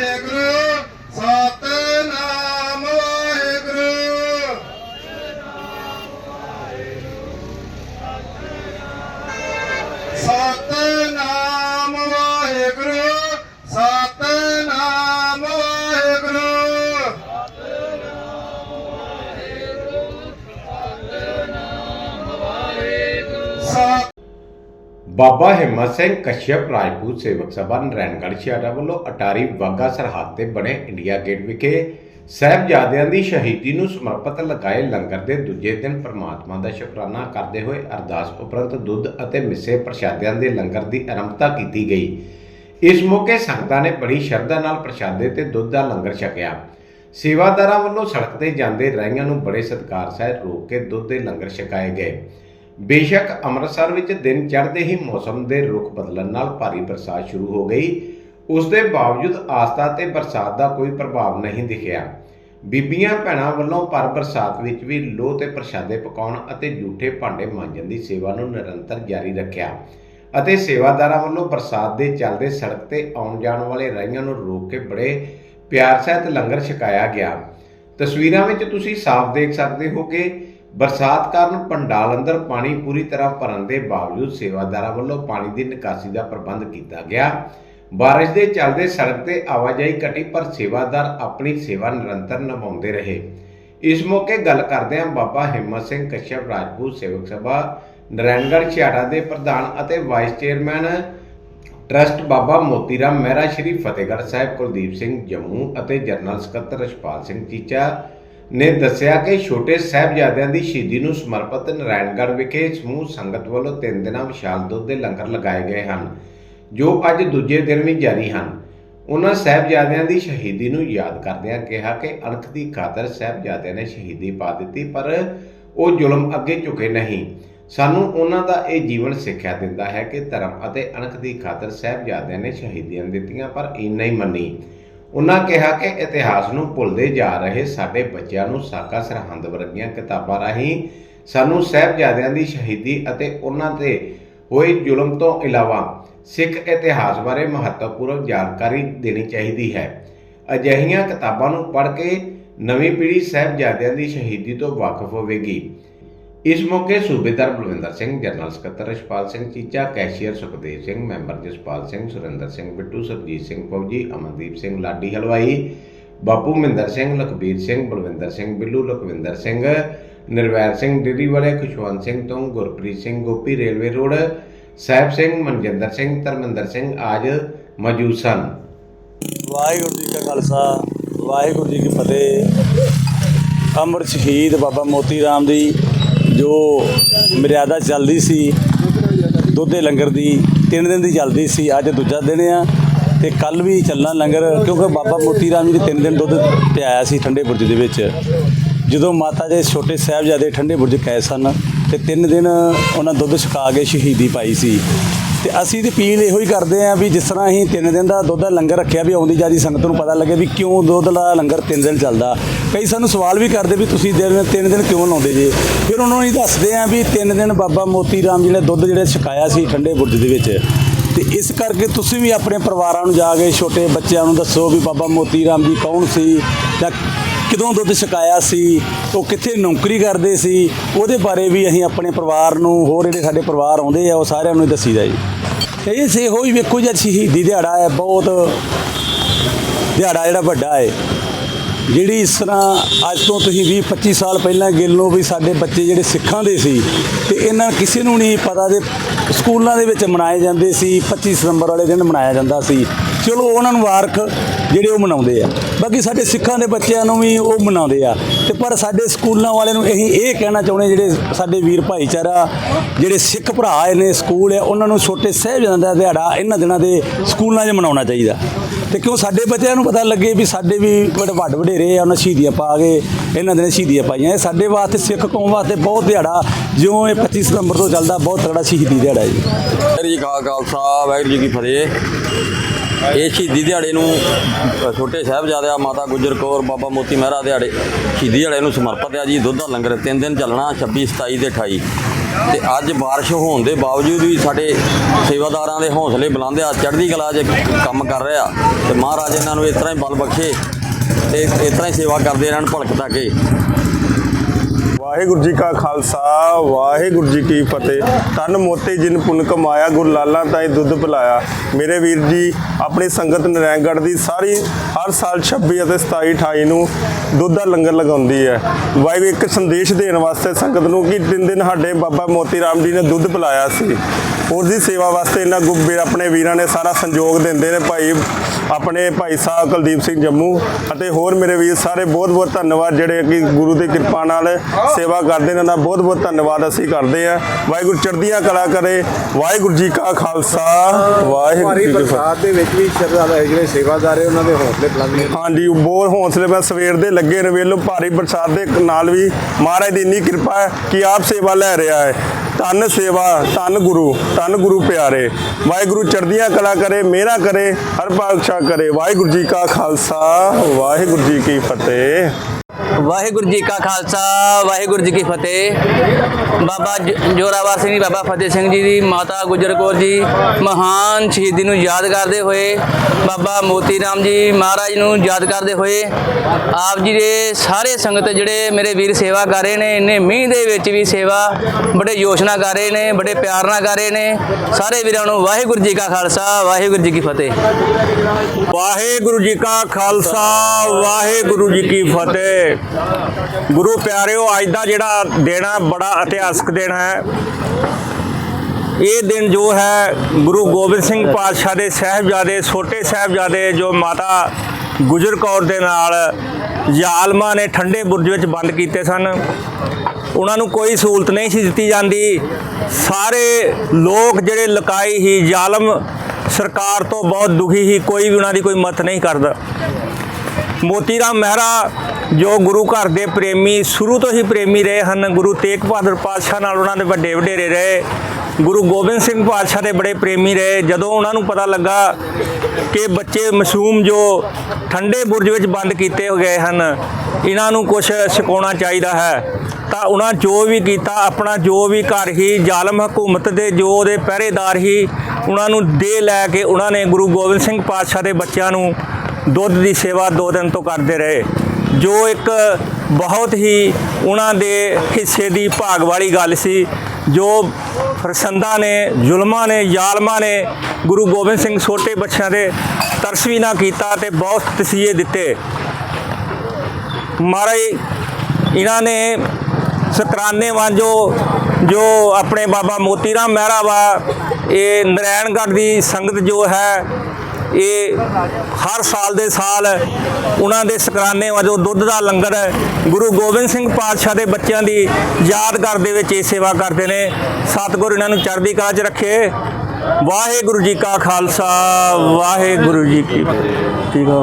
regra. ਬਾਬਾ ਹਿੰਮਤ ਸਿੰਘ ਕਸ਼ਯਪ ਰਾਜਪੂਤ ਸੇਵਕ ਸਭਾ, ਨਰੈਣਗੜ੍ਹ ਸ਼ਹਿਰਾ ਵੱਲੋਂ ਅਟਾਰੀ ਵਾਗਾ ਸਰਹੱਦ ਤੇ ਬਣੇ ਇੰਡੀਆ ਗੇਟ ਵਿਖੇ ਸਹਿਬਜ਼ਾਦਿਆਂ ਦੀ ਸ਼ਹੀਦੀ ਨੂੰ ਸਮਰਪਿਤ ਲਗਾਏ ਲੰਗਰ ਦੇ ਦੂਜੇ ਦਿਨ ਪ੍ਰਮਾਤਮਾ ਦਾ ਸ਼ੁਕਰਾਨਾ ਕਰਦੇ ਹੋਏ ਅਰਦਾਸ ਉਪਰੰਤ ਦੁੱਧ ਅਤੇ ਮਿੱਸੇ ਪ੍ਰਸ਼ਾਦਿਆਂ ਦੇ ਲੰਗਰ ਦੀ ਆਰੰਭਤਾ ਕੀਤੀ ਗਈ। ਇਸ ਮੌਕੇ ਸੰਗਤਾਂ ਨੇ ਬੜੀ ਸ਼ਰਧਾ ਨਾਲ ਪ੍ਰਸ਼ਾਦੇ ਤੇ ਦੁੱਧ ਦਾ ਲੰਗਰ ਛਕਿਆ। ਸੇਵਾਦਾਰਾਂ ਵੱਲੋਂ ਸੜਕ ਤੇ ਜਾਂਦੇ ਰਾਹੀਆਂ ਨੂੰ ਬੜੇ ਸਤਿਕਾਰ ਸਹਿਤ ਰੋਕ ਕੇ ਦੁੱਧ ਦੇ ਲੰਗਰ ਛਕਾਏ ਗਏ। ਬੇਸ਼ੱਕ ਅੰਮ੍ਰਿਤਸਰ ਵਿੱਚ ਦਿਨ ਚੜ੍ਹਦੇ ਹੀ ਮੌਸਮ ਦੇ ਰੁਖ ਬਦਲਣ ਨਾਲ ਭਾਰੀ ਬਰਸਾਤ ਸ਼ੁਰੂ ਹੋ ਗਈ। ਉਸ ਦੇ ਬਾਵਜੂਦ ਆਸਥਾ ਤੇ ਬਰਸਾਤ ਦਾ ਕੋਈ ਪ੍ਰਭਾਵ ਨਹੀਂ ਦਿਖਿਆ। ਬੀਬੀਆਂ ਭੈਣਾਂ ਵੱਲੋਂ ਪਰ ਬਰਸਾਤ ਵਿੱਚ ਵੀ ਲੋਹ ਤੇ ਪ੍ਰਸ਼ਾਦੇ ਪਕਾਉਣ ਅਤੇ ਝੂਠੇ ਭਾਂਡੇ ਮਾਂਜਣ ਦੀ ਸੇਵਾ ਨੂੰ ਨਿਰੰਤਰ ਜਾਰੀ ਰੱਖਿਆ ਅਤੇ ਸੇਵਾਦਾਰਾਂ ਵੱਲੋਂ ਬਰਸਾਤ ਦੇ ਚੱਲਦੇ ਸੜਕ ਤੇ ਆਉਣ ਜਾਣ ਵਾਲੇ ਰਾਹੀਆਂ ਨੂੰ ਰੋਕ ਕੇ ਬੜੇ ਪਿਆਰ ਸਹਿਤ ਲੰਗਰ ਛਕਾਇਆ ਗਿਆ। ਤਸਵੀਰਾਂ ਵਿੱਚ ਤੁਸੀਂ ਸਾਫ਼ ਦੇਖ ਸਕਦੇ ਹੋ ਕਿ ਬਰਸਾਤ ਕਾਰਨ ਪੰਡਾਲ ਅੰਦਰ ਪਾਣੀ ਪੂਰੀ ਤਰ੍ਹਾਂ ਭਰਨ ਦੇ ਬਾਵਜੂਦ ਸੇਵਾਦਾਰਾਂ ਵੱਲੋਂ ਪਾਣੀ ਦੀ ਨਿਕਾਸੀ ਦਾ ਪ੍ਰਬੰਧ ਕੀਤਾ ਗਿਆ। ਬਾਰਿਸ਼ ਦੇ ਚੱਲਦੇ ਸੜਕ ਤੇ ਆਵਾਜਾਈ ਘਟੀ, ਪਰ ਸੇਵਾਦਾਰ ਆਪਣੀ ਸੇਵਾ ਨਿਰੰਤਰ ਨਿਭਾਉਂਦੇ ਰਹੇ। ਇਸ ਮੌਕੇ ਗੱਲ ਕਰਦਿਆਂ ਬਾਬਾ ਹਿੰਮਤ ਸਿੰਘ ਕਸ਼ਯਪ, ਰਾਜਪੂਤ ਸੇਵਕ ਸਭਾ ਨਰੈਣਗੜ੍ਹ ਛਿਆੜਾ ਦੇ ਪ੍ਰਧਾਨ ਅਤੇ vice chairman trust Baba Motiram Mehra, Shri Fatehgarh Sahib Kuldeep Singh Jammu ਅਤੇ ਜਨਰਲ ਸਕੱਤਰ ਰਛਪਾਲ ਸਿੰਘ ਚੀਚਾ ਨੇ ਦੱਸਿਆ ਕਿ ਛੋਟੇ ਸਾਹਿਬਜ਼ਾਦਿਆਂ ਦੀ ਸ਼ਹੀਦੀ ਨੂੰ ਸਮਰਪਿਤ ਨਾਰਾਇਣਗੜ੍ਹ ਵਿਖੇ ਸਮੂਹ ਸੰਗਤ ਵੱਲੋਂ ਤਿੰਨ ਦਿਨਾਂ ਵਿਸ਼ਾਲ ਦੁੱਧ ਦੇ ਲੰਗਰ ਲਗਾਏ ਗਏ ਹਨ, ਜੋ ਅੱਜ ਦੂਜੇ ਦਿਨ ਵੀ ਜਾਰੀ ਹਨ। ਉਹਨਾਂ ਸਾਹਿਬਜ਼ਾਦਿਆਂ ਦੀ ਸ਼ਹੀਦੀ ਨੂੰ ਯਾਦ ਕਰਦਿਆਂ ਕਿਹਾ ਕਿ ਅਣਖ ਦੀ ਖਾਤਰ ਸਾਹਿਬਜ਼ਾਦਿਆਂ ਨੇ ਸ਼ਹੀਦੀ ਪਾ ਦਿੱਤੀ, ਪਰ ਉਹ ਜ਼ੁਲਮ ਅੱਗੇ ਝੁਕੇ ਨਹੀਂ। ਸਾਨੂੰ ਉਹਨਾਂ ਦਾ ਇਹ ਜੀਵਨ ਸਿੱਖਿਆ ਦਿੰਦਾ ਹੈ ਕਿ ਧਰਮ ਅਤੇ ਅਣਖ ਦੀ ਖਾਤਰ ਸਾਹਿਬਜ਼ਾਦਿਆਂ ਨੇ ਸ਼ਹੀਦੀਆਂ ਦਿੱਤੀਆਂ, ਪਰ ਇਹ ਨਹੀਂ ਮੰਨੀ। ਉਹਨਾਂ ਕਿਹਾ ਕਿ ਇਤਿਹਾਸ ਨੂੰ ਭੁੱਲਦੇ ਜਾ ਰਹੇ ਸਾਡੇ ਬੱਚਿਆਂ ਨੂੰ ਸਾਕਾ ਸਰਹੰਦ ਵਰਗੀਆਂ ਕਿਤਾਬਾਂ ਰਾਹੀਂ ਸਾਨੂੰ ਸਾਹਿਬਜ਼ਾਦਿਆਂ ਦੀ ਸ਼ਹੀਦੀ ਅਤੇ ਉਹਨਾਂ ਤੇ ਹੋਏ ਜ਼ੁਲਮ ਤੋਂ ਇਲਾਵਾ ਸਿੱਖ ਇਤਿਹਾਸ ਬਾਰੇ ਮਹੱਤਵਪੂਰਨ ਜਾਣਕਾਰੀ ਦੇਣੀ ਚਾਹੀਦੀ ਹੈ। ਅਜਿਹੀਆਂ ਕਿਤਾਬਾਂ ਨੂੰ ਪੜ੍ਹ ਕੇ ਨਵੀਂ ਪੀੜ੍ਹੀ ਸਾਹਿਬਜ਼ਾਦਿਆਂ ਦੀ ਸ਼ਹੀਦੀ ਤੋਂ ਵਾਕਿਫ ਹੋਵੇਗੀ। ਇਸ ਮੌਕੇ ਸੂਬੇਦਾਰ ਬਲਵਿੰਦਰ ਸਿੰਘ, ਜਨਰਲ ਸਕੱਤਰ ਰਛਪਾਲ ਸਿੰਘ ਚੀਚਾ, ਕੈਸ਼ੀਅਰ ਸੁਖਦੇਵ ਸਿੰਘ, ਮੈਂਬਰ ਜਸਪਾਲ ਸਿੰਘ, ਸੁਰਿੰਦਰ ਸਿੰਘ, ਬਿੱਟੂ ਸਰਜੀਤ ਸਿੰਘ ਫੌਜੀ, ਅਮਨਦੀਪ ਸਿੰਘ ਲਾਡੀ ਹਲਵਾਈ, ਬਾਪੂ ਮਹਿੰਦਰ ਸਿੰਘ, ਲਖਬੀਰ ਸਿੰਘ, ਬਲਵਿੰਦਰ ਸਿੰਘ, ਬਿੱਲੂ ਲਖਵਿੰਦਰ ਸਿੰਘ, ਨਿਰਵੈਰ ਸਿੰਘ ਡਿਰੀ ਵਾਲੇ ਖੁਸ਼ਵੰਤ ਸਿੰਘ ਤੋਂ ਗੁਰਪ੍ਰੀਤ ਸਿੰਘ, ਗੋਪੀ ਰੇਲਵੇ ਰੋਡ, ਸਾਹਿਬ ਸਿੰਘ, ਮਨਜਿੰਦਰ ਸਿੰਘ, ਧਰਮਿੰਦਰ ਸਿੰਘ ਆਜ ਮੌਜੂਦ ਸਨ। ਵਾਹਿਗੁਰੂ ਜੀ ਕਾ ਖਾਲਸਾ, ਵਾਹਿਗੁਰੂ ਜੀ ਕੀ ਫਤਿਹ। ਅਮਰ ਸ਼ਹੀਦ ਬਾਬਾ ਮੋਤੀ ਰਾਮ ਦੀ ਜੋ ਮਰਿਆਦਾ ਚੱਲਦੀ ਸੀ, ਦੁੱਧ ਦੇ ਲੰਗਰ ਦੀ, ਤਿੰਨ ਦਿਨ ਦੀ ਚੱਲਦੀ ਸੀ, ਅੱਜ ਦੂਜਾ ਦਿਨ ਆ। ਤੇ ਕੱਲ ਵੀ ਚੱਲਣਾ ਲੰਗਰ, ਕਿਉਂਕਿ ਬਾਬਾ ਮੋਤੀ ਰਾਮ ਜੀ ਨੇ ਤਿੰਨ ਦਿਨ ਦੁੱਧ ਪਿਆਇਆ ਸੀ ਠੰਡੇ ਬੁਰਜ ਦੇ ਵਿੱਚ। ਜਦੋਂ ਮਾਤਾ ਦੇ ਛੋਟੇ ਸਾਹਿਬਜ਼ਾਦੇ ਠੰਡੇ ਬੁਰਜ ਕਹੇ ਸਨ, ਤੇ ਤਿੰਨ ਦਿਨ ਉਹਨਾਂ ਦੁੱਧ ਛਕਾ ਕੇ ਸ਼ਹੀਦੀ ਪਾਈ ਸੀ। ਤੇ ਅਸੀਂ ਤੇ ਅਪੀਲ ਇਹੋ ਹੀ ਕਰਦੇ ਆਂ ਵੀ ਜਿਸ ਤਰ੍ਹਾਂ ਅਸੀਂ ਤਿੰਨ ਦਿਨ ਦਾ ਦੁੱਧ ਦਾ ਲੰਗਰ ਰੱਖਿਆ ਵੀ ਆਉਂਦੀ ਜਾਂਦੀ ਸੰਗਤ ਨੂੰ ਪਤਾ ਲੱਗੇ ਵੀ ਕਿਉਂ ਦੁੱਧ ਦਾ ਲੰਗਰ ਤਿੰਨ ਦਿਨ ਚੱਲਦਾ। ਕਈ ਸਾਨੂੰ ਸਵਾਲ ਵੀ ਕਰਦੇ ਵੀ ਤੁਸੀਂ ਦਿਨ, ਤਿੰਨ ਦਿਨ ਕਿਉਂ ਲਾਉਂਦੇ ਜੇ? ਫਿਰ ਉਹਨਾਂ ਨੂੰ ਹੀ ਦੱਸਦੇ ਆਂ ਵੀ ਤਿੰਨ ਦਿਨ ਬਾਬਾ ਮੋਤੀ ਰਾਮ ਜੀ ਨੇ ਦੁੱਧ ਜਿਹੜੇ ਛਕਾਇਆ ਸੀ ਠੰਡੇ ਬੁਰਜ ਦੇ ਵਿੱਚ। ਤੇ ਇਸ ਕਰਕੇ ਤੁਸੀਂ ਵੀ ਆਪਣੇ ਪਰਿਵਾਰਾਂ ਨੂੰ ਜਾ ਕੇ, ਛੋਟੇ ਬੱਚਿਆਂ ਨੂੰ ਦੱਸੋ ਵੀ ਬਾਬਾ ਮੋਤੀ ਰਾਮ ਜੀ ਕੌਣ ਸੀ ਜਾਂ ਕਿਦੋਂ ਦੁੱਧ ਛਕਾਇਆ ਸੀ? ਉਹ ਕਿੱਥੇ ਨੌਕਰੀ ਕਰਦੇ ਸੀ? ਉਹਦੇ ਬਾਰੇ ਵੀ ਅਸੀਂ ਆਪਣੇ ਪਰਿਵਾਰ ਨੂੰ, ਹੋਰ ਜਿਹੜੇ ਸਾਡੇ ਪਰਿਵਾਰ ਆਉਂਦੇ ਆ, ਉਹ ਸਾਰਿਆਂ ਨੂੰ ਦੱਸੀਦਾ ਜੀ। ਤੇ ਇਹ ਸੇ ਹੋਈ ਵੇਖੋ ਜੀ ਸ਼ਹੀਦੀ ਦਿਹਾੜਾ ਹੈ, ਬਹੁਤ ਦਿਹਾੜਾ ਜਿਹੜਾ ਵੱਡਾ ਹੈ। ਜਿਹੜੀ ਇਸ ਤਰ੍ਹਾਂ ਅੱਜ ਤੋਂ ਤੁਸੀਂ 20 25 ਸਾਲ ਪਹਿਲਾਂ ਗਿਣ ਲਓ ਵੀ ਸਾਡੇ ਬੱਚੇ ਜਿਹੜੇ ਸਿੱਖਾਂ ਦੇ ਸੀ ਤੇ ਇਹਨਾਂ ਕਿਸੇ ਨੂੰ ਨਹੀਂ ਪਤਾ ਦੇ ਸਕੂਲਾਂ ਦੇ ਵਿੱਚ ਮਨਾਏ ਜਾਂਦੇ ਸੀ 25 ਸਤੰਬਰ ਵਾਲੇ ਦਿਨ ਮਨਾਇਆ ਜਾਂਦਾ ਸੀ। ਚਲੋ ਉਹਨਾਂ ਨੂੰ ਵਾਰਖ ਜਿਹੜੇ ਉਹ ਮਨਾਉਂਦੇ ਆ। ਬਾਕੀ ਸਾਡੇ ਸਿੱਖਾਂ ਦੇ ਬੱਚਿਆਂ ਨੂੰ ਵੀ ਉਹ ਮਨਾਉਂਦੇ ਆ। ਤੇ ਪਰ ਸਾਡੇ ਸਕੂਲਾਂ ਵਾਲਿਆਂ ਨੂੰ ਅਸੀਂ ਇਹ ਕਹਿਣਾ ਚਾਹੁੰਦੇ ਜਿਹੜੇ ਸਾਡੇ ਵੀਰ ਭਾਈਚਾਰਾ, ਜਿਹੜੇ ਸਿੱਖ ਭਰਾ ਨੇ ਸਕੂਲ ਆ, ਉਹਨਾਂ ਨੂੰ ਛੋਟੇ ਸਾਹਿਬਜ਼ਾਦਿਆਂ ਦਾ ਦਿਹਾੜਾ ਇਹਨਾਂ ਦਿਨਾਂ ਦੇ ਸਕੂਲਾਂ 'ਚ ਮਨਾਉਣਾ ਚਾਹੀਦਾ। ਤੇ ਕਿਉਂ ਸਾਡੇ ਬੱਚਿਆਂ ਨੂੰ ਪਤਾ ਲੱਗੇ ਵੀ ਸਾਡੇ ਵੀ ਬੜੇ ਵੱਡ ਵਡੇਰੇ ਆ, ਉਹਨਾਂ ਸ਼ਹੀਦੀਆਂ ਪਾ ਕੇ, ਇਹਨਾਂ ਦੇ ਸ਼ਹੀਦੀਆਂ ਪਾਈਆਂ। ਇਹ ਸਾਡੇ ਵਾਸਤੇ, ਸਿੱਖ ਕੌਮ ਵਾਸਤੇ ਬਹੁਤ ਦਿਹਾੜਾ, ਜਿਉਂ ਇਹ 25 ਸਤੰਬਰ ਤੋਂ ਚੱਲਦਾ, ਬਹੁਤ ਤਗੜਾ ਸ਼ਹੀਦੀ ਦਿਹਾੜਾ ਜੀ। ਵਾਹਿਗੁਰੂ ਜੀ ਕਾ ਖਾਲਸਾ, ਵਾਹਿਗੁਰੂ ਜੀ ਕੀ ਫਤਿਹ। ਇਹ ਸ਼ਹੀਦੀ ਦਿਹਾੜੇ ਨੂੰ ਛੋਟੇ ਸਾਹਿਬਜ਼ਾਦਿਆਂ ਮਾਤਾ ਗੁਜਰ ਕੌਰ, ਬਾਬਾ ਮੋਤੀ ਮਹਿਰਾ ਦਿਹਾੜੇ, ਸ਼ਹੀਦੀ ਦਿਹਾੜੇ ਨੂੰ ਸਮਰਪਿਤ ਹੈ ਜੀ। ਦੁੱਧ ਦਾ ਲੰਗਰ ਤਿੰਨ ਦਿਨ ਚੱਲਣਾ 26 27 ਤੇ 28 ਤੇ ਅੱਜ ਬਾਰਿਸ਼ ਹੋਣ ਦੇ ਬਾਵਜੂਦ ਵੀ ਸਾਡੇ ਸੇਵਾਦਾਰਾਂ ਦੇ ਹੌਸਲੇ ਬੁਲੰਦ ਆ, ਚੜ੍ਹਦੀ ਕਲਾ 'ਚ ਕੰਮ ਕਰ ਰਿਹਾ ਤੇ ਮਹਾਰਾਜ ਇਹਨਾਂ ਨੂੰ ਇਸ ਤਰ੍ਹਾਂ ਹੀ ਬਲ ਬਖਸ਼ੇ ਤੇ ਇਸ ਤਰ੍ਹਾਂ ਹੀ ਸੇਵਾ ਕਰਦੇ ਰਹਿਣ ਭਲਕ ਤੱਕ ਵਾਹਿਗੁਰੂ ਜੀ ਕਾ ਖਾਲਸਾ, ਵਾਹਿਗੁਰੂ ਜੀ ਕੀ ਫਤਿਹ। ਤਨ ਮੋਤੇ ਜਿਨ ਪੁੰਨ ਕਮਾਇਆ, ਗੁਰ ਲਾਲਾਂ ਤਾਈ ਦੁੱਧ ਪਿਲਾਇਆ। ਮੇਰੇ ਵੀਰ ਜੀ, ਆਪਣੀ ਸੰਗਤ ਨਰੈਣਗੜ੍ਹ ਦੀ ਸਾਰੀ, ਹਰ ਸਾਲ 26 ਅਤੇ 27 28 ਨੂੰ ਦੁੱਧ ਦਾ ਲੰਗਰ ਲਗਾਉਂਦੀ ਹੈ। ਵਾਹਿਗੁਰੂ ਇੱਕ ਸੰਦੇਸ਼ ਦੇਣ ਵਾਸਤੇ ਸੰਗਤ ਨੂੰ ਕਿ ਤਿੰਨ ਦਿਨ ਸਾਡੇ ਬਾਬਾ ਮੋਤੀ ਰਾਮ ਜੀ ਨੇ ਦੁੱਧ ਪਿਲਾਇਆ ਸੀ। ਉਸ ਦੀ ਸੇਵਾ ਵਾਸਤੇ ਇਹਨਾਂ ਗੁੱਬੇ ਆਪਣੇ ਵੀਰਾਂ ਨੇ ਸਾਰਾ ਸੰਯੋਗ ਦਿੰਦੇ ਨੇ ਭਾਈ ਆਪਣੇ ਭਾਈ ਸਾਹਿਬ ਕੁਲਦੀਪ ਸਿੰਘ ਜੰਮੂ ਅਤੇ ਹੋਰ ਮੇਰੇ ਵੀਰ ਸਾਰੇ ਬਹੁਤ ਬਹੁਤ ਧੰਨਵਾਦ ਜਿਹੜੇ ਕਿ ਗੁਰੂ ਦੀ ਕਿਰਪਾ ਨਾਲ ਸੇਵਾ ਕਰਦੇ ਨੇ। ਇਹਨਾਂ ਦਾ ਬਹੁਤ ਬਹੁਤ ਧੰਨਵਾਦ ਅਸੀਂ ਕਰਦੇ ਹਾਂ। ਵਾਹਿਗੁਰੂ ਚੜ੍ਹਦੀਆਂ ਕਲਾ ਕਰੇ। ਵਾਹਿਗੁਰੂ ਜੀ ਕਾ ਖਾਲਸਾ। ਵਾਹਿਗੁਰੂ ਜੀ ਕੀ ਫਤਿਹ। ਬਰਸਾਤ ਦੇ ਵਿੱਚ ਵੀ ਸ਼ਰਧਾਲੂ ਜਿਹੜੇ ਸੇਵਾਦਾਰ ਹੈ ਉਹਨਾਂ ਦੇ ਹੌਸਲੇ ਬੁਲੰਦ ਨੇ। ਹਾਂਜੀ ਬਹੁਤ ਹੌਸਲੇ ਮੈਂ ਸਵੇਰ ਦੇ ਲੱਗੇ ਨੇ। ਵੇਲੋ ਭਾਰੀ ਬਰਸਾਤ ਦੇ ਨਾਲ ਵੀ ਮਹਾਰਾਜ ਦੀ ਇੰਨੀ ਕਿਰਪਾ ਹੈ ਕਿ ਆਪ ਸੇਵਾ ਲੈ ਰਿਹਾ ਹੈ। ਧੰਨ ਸੇਵਾ, ਧੰਨ ਗੁਰੂ ਧੰਨ ਗੁਰੂ ਪਿਆਰੇ। ਵਾਹਿਗੁਰੂ ਚੜ੍ਹਦੀਆਂ ਕਲਾ ਕਰੇ ਮੇਰਾ ਕਰੇ, ਹਰ ਪਾਤਸ਼ਾਹ ਕਰੇ। ਵਾਹਿਗੁਰੂ ਜੀ ਕਾ ਖਾਲਸਾ, ਵਾਹਿਗੁਰੂ ਜੀ ਕੀ ਫਤਿਹ। ਵਾਹਿਗੁਰੂ ਜੀ ਕਾ ਖਾਲਸਾ, ਵਾਹਿਗੁਰੂ ਜੀ ਕੀ ਫਤਿਹ। ਬਾਬਾ ਜ- ਜੋਰਾਵਰ ਸਿੰਘ ਜੀ, ਬਾਬਾ ਫਤਿਹ ਸਿੰਘ ਜੀ ਦੀ, ਮਾਤਾ ਗੁਜਰ ਕੌਰ ਜੀ, ਮਹਾਨ ਸ਼ਹੀਦੀ ਨੂੰ ਯਾਦ ਕਰਦੇ ਹੋਏ, ਬਾਬਾ ਮੋਤੀ ਰਾਮ ਜੀ ਮਹਾਰਾਜ ਨੂੰ ਯਾਦ ਕਰਦੇ ਹੋਏ, ਆਪ ਜੀ ਦੇ ਸਾਰੇ ਸੰਗਤ ਜਿਹੜੇ ਮੇਰੇ ਵੀਰ ਸੇਵਾ ਕਰ ਰਹੇ ਨੇ, ਇੰਨੇ ਮੀਂਹ ਦੇ ਵਿੱਚ ਵੀ ਸੇਵਾ, ਬੜੇ ਯੋਸ਼ਨਾ ਕਰ ਰਹੇ ਨੇ, ਬੜੇ ਪਿਆਰ ਨਾਲ ਕਰ ਰਹੇ ਨੇ, ਸਾਰੇ ਵੀਰਾਂ ਨੂੰ ਵਾਹਿਗੁਰੂ ਜੀ ਕਾ ਖਾਲਸਾ, ਵਾਹਿਗੁਰੂ ਜੀ ਕੀ ਫਤਿਹ। ਵਾਹਿਗੁਰੂ ਜੀ ਕਾ ਖਾਲਸਾ, ਵਾਹਿਗੁਰੂ ਜੀ ਕੀ ਫਤਿਹ। ਗੁਰੂ ਪਿਆਰਿਓ, ਅੱਜ ਦਾ ਜਿਹੜਾ ਦਿਨ ਹੈ, ਬੜਾ ਇਤਿਹਾਸਕ ਦਿਨ ਹੈ। ਇਹ ਦਿਨ ਜੋ ਹੈ, ਗੁਰੂ ਗੋਬਿੰਦ ਸਿੰਘ ਪਾਤਸ਼ਾਹ ਦੇ ਸਹਿਬਜ਼ਾਦੇ, ਛੋਟੇ ਸਹਿਬਜ਼ਾਦੇ ਜੋ ਮਾਤਾ ਗੁਜਰ ਕੌਰ ਦੇ ਨਾਲ ਜ਼ਾਲਮਾਂ ਨੇ ਠੰਡੇ ਬੁਰਜ ਵਿੱਚ ਬੰਦ ਕੀਤੇ ਸਨ। ਉਹਨਾਂ ਨੂੰ ਕੋਈ ਸਹੂਲਤ ਨਹੀਂ ਸੀ ਦਿੱਤੀ ਜਾਂਦੀ। ਸਾਰੇ ਲੋਕ ਜਿਹੜੇ ਲਕਾਈ ਹੀ ਜ਼ਾਲਮ ਸਰਕਾਰ ਤੋਂ ਬਹੁਤ ਦੁਖੀ ਸੀ, ਕੋਈ ਵੀ ਉਹਨਾਂ ਦੀ ਕੋਈ ਮਤ ਨਹੀਂ ਕਰਦਾ। ਮੋਤੀ ਰਾਮ ਮਹਿਰਾ, ਜੋ ਗੁਰੂ ਘਰ ਦੇ ਪ੍ਰੇਮੀ, ਸ਼ੁਰੂ ਤੋਂ ਹੀ ਪ੍ਰੇਮੀ ਰਹੇ ਹਨ। ਗੁਰੂ ਤੇਗ ਬਹਾਦਰ ਪਾਤਸ਼ਾਹ ਨਾਲ ਉਹਨਾਂ ਦੇ ਵੱਡੇ ਵਡੇਰੇ ਰਹੇ। ਗੁਰੂ ਗੋਬਿੰਦ ਸਿੰਘ ਪਾਤਸ਼ਾਹ ਦੇ ਬੜੇ ਪ੍ਰੇਮੀ ਰਹੇ। ਜਦੋਂ ਉਹਨਾਂ ਨੂੰ ਪਤਾ ਲੱਗਾ ਕਿ ਬੱਚੇ ਮਾਸੂਮ ਜੋ ਠੰਡੇ ਬੁਰਜ ਵਿੱਚ ਬੰਦ ਕੀਤੇ ਗਏ ਹਨ, ਇਹਨਾਂ ਨੂੰ ਕੁਝ ਸਿਖਾਉਣਾ ਚਾਹੀਦਾ ਹੈ, ਤਾਂ ਉਹਨਾਂ ਜੋ ਵੀ ਕੀਤਾ, ਆਪਣਾ ਜੋ ਵੀ ਘਰ ਹੀ, ਜ਼ਾਲਮ ਹਕੂਮਤ ਦੇ ਜੋ ਉਹਦੇ ਪਹਿਰੇਦਾਰ ਹੀ, ਉਹਨਾਂ ਨੂੰ ਦੇ ਲੈ ਕੇ ਉਹਨਾਂ ਨੇ ਗੁਰੂ ਗੋਬਿੰਦ ਸਿੰਘ ਪਾਤਸ਼ਾਹ ਦੇ ਬੱਚਿਆਂ ਨੂੰ ਦੁੱਧ ਦੀ ਸੇਵਾ ਦੋ ਦਿਨ ਤੋਂ ਕਰਦੇ ਰਹੇ। ਜੋ ਇੱਕ ਬਹੁਤ ਹੀ ਉਹਨਾਂ ਦੇ ਹਿੱਸੇ ਦੀ ਭਾਗ ਵਾਲੀ ਗੱਲ ਸੀ, ਜੋ ਫਰਸੰਦਾ ਨੇ, ਜ਼ੁਲਮਾਂ ਨੇ, ਜ਼ਾਲਮਾਂ ਨੇ ਗੁਰੂ ਗੋਬਿੰਦ ਸਿੰਘ ਛੋਟੇ ਬੱਚਿਆਂ ਦੇ ਤਰਸ ਵੀ ਨਾ ਕੀਤਾ ਤੇ ਬਹੁਤ ਤਸੀਹੇ ਦਿੱਤੇ। ਮਹਾਰਾਜ, ਇਹਨਾਂ ਨੇ ਸ਼ੁਕਰਾਨੇ ਵਾਂਝੋ ਜੋ ਆਪਣੇ ਬਾਬਾ ਮੋਤੀ ਰਾਮ ਮਹਿਰਾ ਵਾ, ਇਹ ਨਰੈਣਗੜ੍ਹ ਦੀ ਸੰਗਤ ਜੋ ਹੈ ਇਹ ਹਰ ਸਾਲ ਦੇ ਸਾਲ ਉਹਨਾਂ ਦੇ ਸ਼ੁਕਰਾਨੇ ਵਜੋਂ ਦੁੱਧ ਦਾ ਲੰਗਰ ਗੁਰੂ ਗੋਬਿੰਦ ਸਿੰਘ ਪਾਤਸ਼ਾਹ ਦੇ ਬੱਚਿਆਂ ਦੀ ਯਾਦਗਾਰ ਦੇ ਵਿੱਚ ਇਹ ਸੇਵਾ ਕਰਦੇ ਨੇ। ਸਤਿਗੁਰ ਇਹਨਾਂ ਨੂੰ ਚੜ੍ਹਦੀ ਕਲਾ 'ਚ ਰੱਖੇ। ਵਾਹਿਗੁਰੂ ਜੀ ਕਾ ਖਾਲਸਾ, ਵਾਹਿਗੁਰੂ ਜੀ ਕੀ ਫਤਿਹ। ਠੀਕ ਆ।